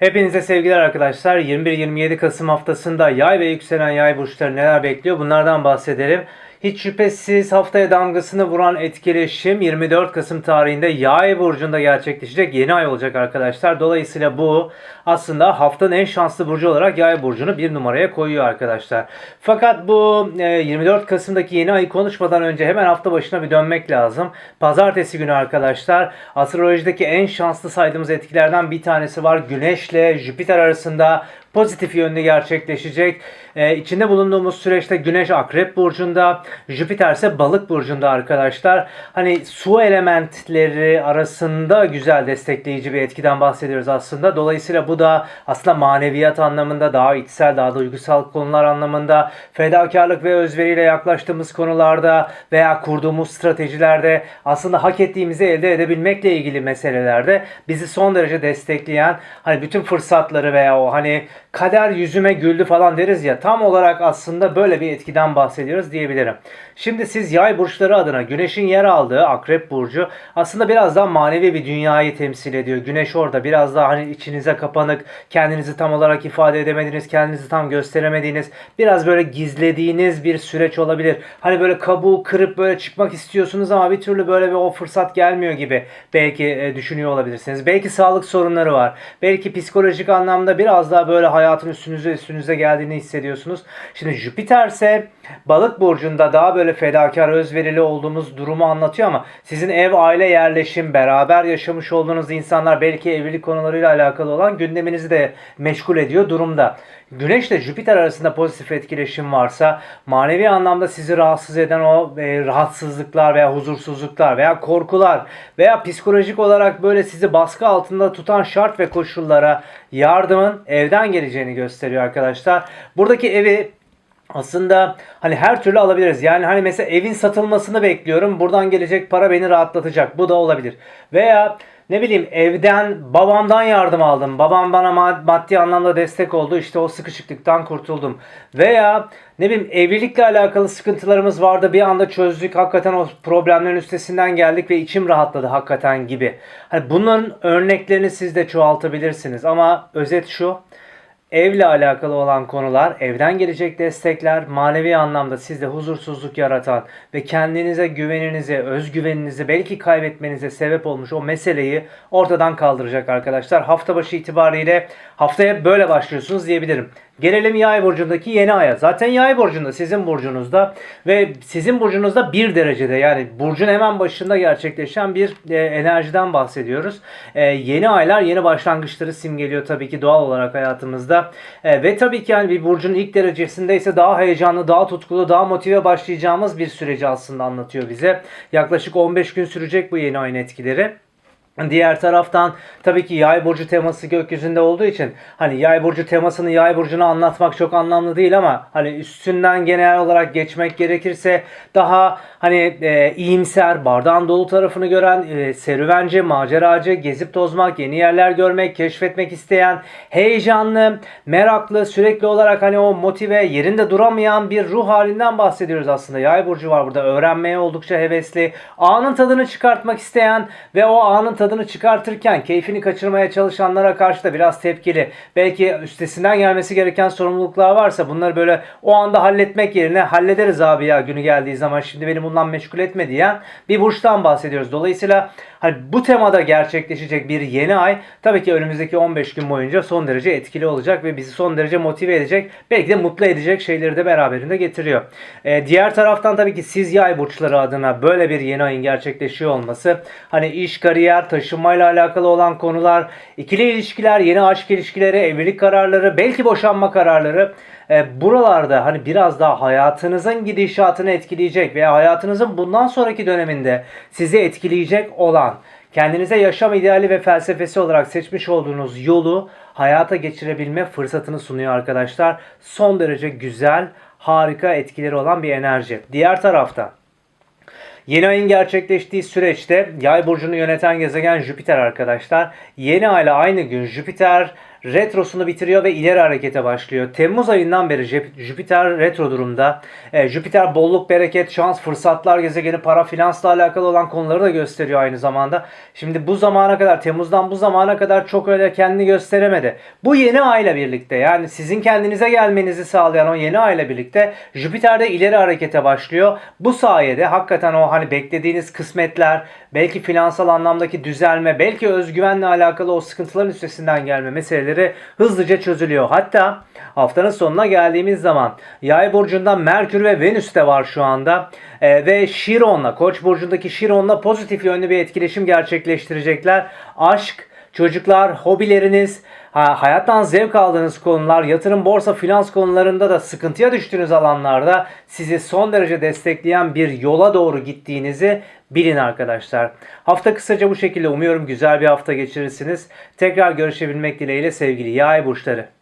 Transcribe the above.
Hepinize sevgiler arkadaşlar. 21-27 Kasım haftasında yay ve yükselen yay burçları neler bekliyor bunlardan bahsedelim. Hiç şüphesiz haftaya damgasını vuran etkileşim 24 Kasım tarihinde yay burcunda gerçekleşecek yeni ay olacak arkadaşlar. Dolayısıyla bu aslında haftanın en şanslı burcu olarak yay burcunu bir numaraya koyuyor arkadaşlar. Fakat bu e, 24 Kasım'daki yeni ayı konuşmadan önce hemen hafta başına bir dönmek lazım. Pazartesi günü arkadaşlar astrolojideki en şanslı saydığımız etkilerden bir tanesi var. Güneşle Jüpiter arasında pozitif yönde gerçekleşecek. Ee, içinde bulunduğumuz süreçte Güneş Akrep Burcu'nda, Jüpiter ise Balık Burcu'nda arkadaşlar. Hani su elementleri arasında güzel destekleyici bir etkiden bahsediyoruz aslında. Dolayısıyla bu da aslında maneviyat anlamında, daha içsel, daha duygusal konular anlamında, fedakarlık ve özveriyle yaklaştığımız konularda veya kurduğumuz stratejilerde aslında hak ettiğimizi elde edebilmekle ilgili meselelerde bizi son derece destekleyen hani bütün fırsatları veya o hani kader yüzüme güldü falan deriz ya tam olarak aslında böyle bir etkiden bahsediyoruz diyebilirim. Şimdi siz yay burçları adına güneşin yer aldığı akrep burcu aslında biraz daha manevi bir dünyayı temsil ediyor. Güneş orada biraz daha hani içinize kapanık, kendinizi tam olarak ifade edemediğiniz, kendinizi tam gösteremediğiniz, biraz böyle gizlediğiniz bir süreç olabilir. Hani böyle kabuğu kırıp böyle çıkmak istiyorsunuz ama bir türlü böyle bir o fırsat gelmiyor gibi belki e, düşünüyor olabilirsiniz. Belki sağlık sorunları var. Belki psikolojik anlamda biraz daha böyle hayatın üstünüze üstünüze geldiğini hissediyorsunuz. Şimdi Jüpiter ise balık burcunda daha böyle fedakar, özverili olduğunuz durumu anlatıyor ama sizin ev, aile, yerleşim, beraber yaşamış olduğunuz insanlar belki evlilik konularıyla alakalı olan gündeminizi de meşgul ediyor durumda. Güneş ile Jüpiter arasında pozitif etkileşim varsa manevi anlamda sizi rahatsız eden o e, rahatsızlıklar veya huzursuzluklar veya korkular veya psikolojik olarak böyle sizi baskı altında tutan şart ve koşullara yardımın evden geleceğini gösteriyor arkadaşlar. Buradaki evi aslında hani her türlü alabiliriz. Yani hani mesela evin satılmasını bekliyorum. Buradan gelecek para beni rahatlatacak. Bu da olabilir. Veya ne bileyim evden babamdan yardım aldım. Babam bana mad- maddi anlamda destek oldu. İşte o sıkışıklıktan kurtuldum. Veya ne bileyim evlilikle alakalı sıkıntılarımız vardı. Bir anda çözdük. Hakikaten o problemlerin üstesinden geldik ve içim rahatladı hakikaten gibi. Hani bunların örneklerini siz de çoğaltabilirsiniz. Ama özet şu. Evle alakalı olan konular, evden gelecek destekler, manevi anlamda sizde huzursuzluk yaratan ve kendinize güveninizi, özgüveninizi belki kaybetmenize sebep olmuş o meseleyi ortadan kaldıracak arkadaşlar. Hafta başı itibariyle haftaya böyle başlıyorsunuz diyebilirim. Gelelim yay burcundaki yeni aya. Zaten yay burcunda sizin burcunuzda ve sizin burcunuzda bir derecede yani burcun hemen başında gerçekleşen bir e, enerjiden bahsediyoruz. E, yeni aylar yeni başlangıçları simgeliyor tabii ki doğal olarak hayatımızda. E, ve tabii ki yani bir burcun ilk derecesinde ise daha heyecanlı, daha tutkulu, daha motive başlayacağımız bir süreci aslında anlatıyor bize. Yaklaşık 15 gün sürecek bu yeni ayın etkileri. Diğer taraftan tabii ki yay burcu teması gökyüzünde olduğu için hani yay burcu temasını yay burcuna anlatmak çok anlamlı değil ama hani üstünden genel olarak geçmek gerekirse daha hani e, iyimser, bardağın dolu tarafını gören, e, serüvenci, maceracı, gezip tozmak, yeni yerler görmek, keşfetmek isteyen, heyecanlı, meraklı, sürekli olarak hani o motive, yerinde duramayan bir ruh halinden bahsediyoruz aslında. Yay burcu var burada. Öğrenmeye oldukça hevesli, anın tadını çıkartmak isteyen ve o anın tadını çıkartırken keyfini kaçırmaya çalışanlara karşı da biraz tepkili. Belki üstesinden gelmesi gereken sorumluluklar varsa bunları böyle o anda halletmek yerine hallederiz abi ya günü geldiği zaman şimdi beni bundan meşgul etme diyen bir burçtan bahsediyoruz. Dolayısıyla hani bu temada gerçekleşecek bir yeni ay tabii ki önümüzdeki 15 gün boyunca son derece etkili olacak ve bizi son derece motive edecek belki de mutlu edecek şeyleri de beraberinde getiriyor. Ee, diğer taraftan tabii ki siz yay burçları adına böyle bir yeni ayın gerçekleşiyor olması hani iş, kariyer, taşınmayla alakalı olan konular, ikili ilişkiler, yeni aşk ilişkileri, evlilik kararları, belki boşanma kararları e, buralarda hani biraz daha hayatınızın gidişatını etkileyecek veya hayatınızın bundan sonraki döneminde sizi etkileyecek olan kendinize yaşam ideali ve felsefesi olarak seçmiş olduğunuz yolu hayata geçirebilme fırsatını sunuyor arkadaşlar. Son derece güzel, harika etkileri olan bir enerji. Diğer tarafta Yeni ayın gerçekleştiği süreçte yay burcunu yöneten gezegen Jüpiter arkadaşlar. Yeni ayla aynı gün Jüpiter retrosunu bitiriyor ve ileri harekete başlıyor. Temmuz ayından beri Jüp- Jüpiter retro durumda. E, Jüpiter bolluk, bereket, şans, fırsatlar gezegeni, para, finansla alakalı olan konuları da gösteriyor aynı zamanda. Şimdi bu zamana kadar, Temmuz'dan bu zamana kadar çok öyle kendini gösteremedi. Bu yeni ay ile birlikte yani sizin kendinize gelmenizi sağlayan o yeni ay ile birlikte Jüpiter de ileri harekete başlıyor. Bu sayede hakikaten o hani beklediğiniz kısmetler, belki finansal anlamdaki düzelme, belki özgüvenle alakalı o sıkıntıların üstesinden gelme meseleleri hızlıca çözülüyor. Hatta haftanın sonuna geldiğimiz zaman Yay burcunda Merkür ve Venüs de var şu anda. Ee, ve Şiron'la, Koç burcundaki Şiron'la pozitif yönlü bir etkileşim gerçekleştirecekler. Aşk, çocuklar, hobileriniz, ha, hayattan zevk aldığınız konular, yatırım, borsa, finans konularında da sıkıntıya düştüğünüz alanlarda sizi son derece destekleyen bir yola doğru gittiğinizi bilin arkadaşlar. Hafta kısaca bu şekilde umuyorum güzel bir hafta geçirirsiniz. Tekrar görüşebilmek dileğiyle sevgili yay burçları.